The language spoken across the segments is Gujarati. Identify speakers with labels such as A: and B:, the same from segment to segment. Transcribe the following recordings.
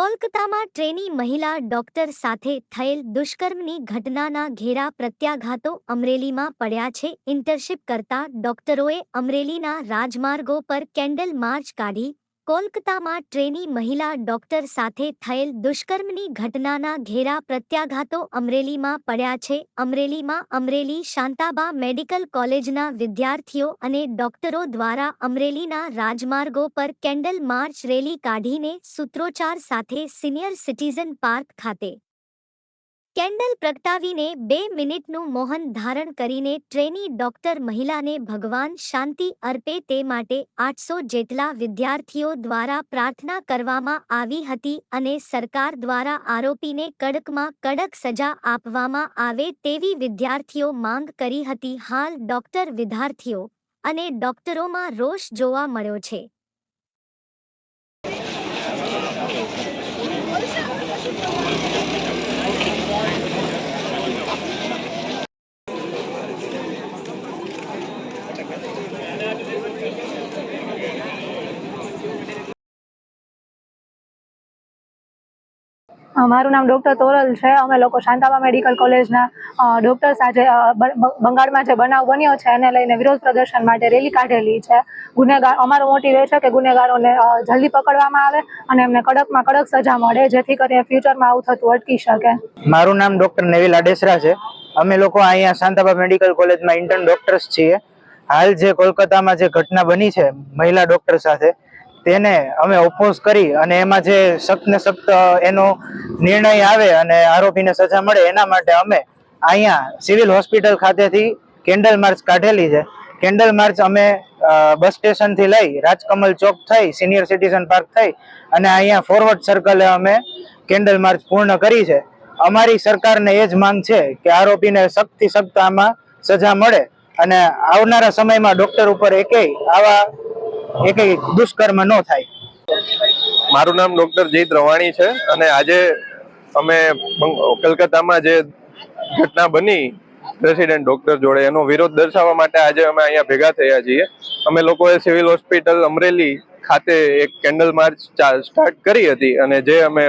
A: કોલકાતામાં ટ્રેની મહિલા ડોક્ટર સાથે થયેલ દુષ્કર્મની ઘટનાના ઘેરા પ્રત્યાઘાતો અમરેલીમાં પડ્યા છે. ઇન્ટર્નશીપ કરતા ડોક્ટરોએ અમરેલીના રાજમાર્ગો પર કેન્ડલ માર્ચ કાઢી કોલકાતામાં ટ્રેની મહિલા ડોક્ટર સાથે થયેલ દુષ્કર્મની ઘટનાના ઘેરા પ્રત્યાઘાતો અમરેલીમાં પડ્યા છે. અમરેલીમાં અમરેલી શાંતાબા મેડિકલ કોલેજના વિદ્યાર્થીઓ અને ડોક્ટરો દ્વારા અમરેલીના રાજમાર્ગો પર કેન્ડલ માર્ચ રેલી કાઢીને સૂત્રોચ્ચાર સાથે સિનિયર સિટીઝન પાર્ક ખાતે કેન્ડલ પ્રગટાવીને બે મિનિટનું મૌન ધારણ કરીને ટ્રેની ડોક્ટર મહિલાને ભગવાન શાંતિ અર્પે તે માટે આઠસો જેટલા વિદ્યાર્થીઓ દ્વારા પ્રાર્થના કરવામાં આવી હતી અને સરકાર દ્વારા આરોપીને કડકમાં કડક સજા આપવામાં આવે તેવી વિદ્યાર્થીઓ માંગ કરી હતી. હાલ ડોક્ટર વિદ્યાર્થીઓ અને ડોક્ટરોમાં રોષ જોવા મળ્યો છે.
B: મારું નામ ડૉક્ટર તોરલ છે. અમે લોકો શાંતાબા મેડિકલ કોલેજના ડોક્ટર બ- બંગાળમાં જે બનાવ બન્યો છે એને લઈને વિરોધ પ્રદર્શન માટે રેલી કાઢેલી છે. ગુનેગાર, અમારો મોટિવ એ છે કે ગુનેગારોને જલ્દી પકડવામાં આવે અને એમને કડકમાં કડક સજા મળે, જેથી કરીને ફ્યુચરમાં આવું થતું અટકી શકે.
C: મારું નામ ડોક્ટર નેવિલ આડેસરા છે. અમે લોકો અહીંયા શાંતાબા મેડિકલ કોલેજમાં ઇન્ટર્ન ડોક્ટર્સ છીએ. હાલ જે કોલકાતામાં જે ઘટના બની છે, મહિલા ડોક્ટર સાથે તેને અમે ઓપોઝ કરી અને એમાં જે સખ્ત ને સખ્ત એનો નિર્ણય આવે અને આરોપીને સજા મળે, એના માટે અમે અહીંયા સિવિલ હોસ્પિટલ ખાતેથી કેન્ડલ માર્ચ કાઢેલી છે. કેન્ડલ માર્ચ અમે બસ સ્ટેશનથી લઈ રાજકમલ ચોક થઈ, સિનિયર સિટીઝન પાર્ક થઈ અને અહીંયા ફોરવર્ડ સર્કલે અમે કેન્ડલ માર્ચ પૂર્ણ કરી છે. અમારી સરકારને એ જ માંગ છે કે આરોપીને સખ્તથી સખ્ત આમાં સજા મળે અને આવનારા સમયમાં ડોક્ટર ઉપર એકેય આવા એકેય દુષ્કર્મ ન થાય.
D: મારું નામ ડોક્ટર જયંત રવાણી છે અને આજે અમે કલકત્તામાં જે ઘટના બની પ્રેસિડેન્ટ ડોક્ટર જોડે, એનો વિરોધ દર્શાવવા માટે આજે અમે અહીંયા ભેગા થયા છીએ. અમે લોકોએ સિવિલ હોસ્પિટલ અમરેલી ખાતે એક કેન્ડલ માર્ચ સ્ટાર્ટ કરી હતી અને જે અમે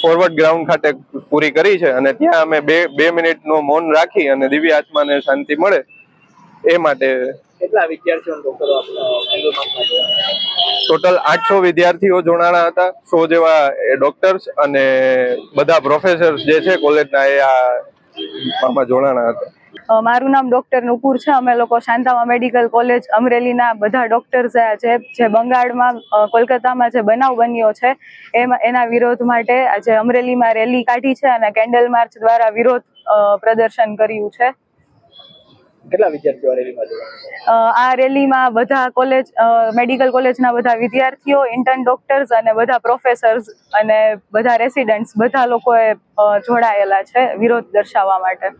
D: ફોરવર્ડ ગ્રાઉન્ડ ખાતે પૂરી કરી છે અને ત્યાં અમે બે બે મિનિટનું મૌન રાખી અને દિવ્ય આત્માને શાંતિ મળે એ માટે
E: કેટલા વિદ્યાર્થીઓ ડોક્ટરો
D: ટોટલ આઠસો વિદ્યાર્થીઓ જોડાણા હતા. સો જેવા ડોક્ટર્સ અને બધા પ્રોફેસર્સ જે છે કોલેજના એ આમાં જોડાણા હતા.
B: મારું નામ ડૉક્ટર નુપુર છે. અમે લોકો શાંતામા મેડિકલ કોલેજ અમરેલીના બધા ડૉક્ટર્સ છે જે બંગાળમાં કોલકાતામાં જે બનાવ બન્યો છે એમાં એના વિરોધ માટે આજે અમરેલીમાં રેલી કાઢી છે અને કેન્ડલ માર્ચ દ્વારા વિરોધ પ્રદર્શન કર્યું છે.
E: કેટલા વિદ્યાર્થીઓ રેલીમાં જોડાયા
B: આ રેલીમાં બધા કોલેજ મેડિકલ કોલેજના બધા વિદ્યાર્થીઓ ઇન્ટર્ન ડોક્ટર્સ અને બધા પ્રોફેસર્સ અને બધા રેસિડેન્ટ્સ બધા લોકોએ જોડાયેલા છે વિરોધ દર્શાવવા માટે.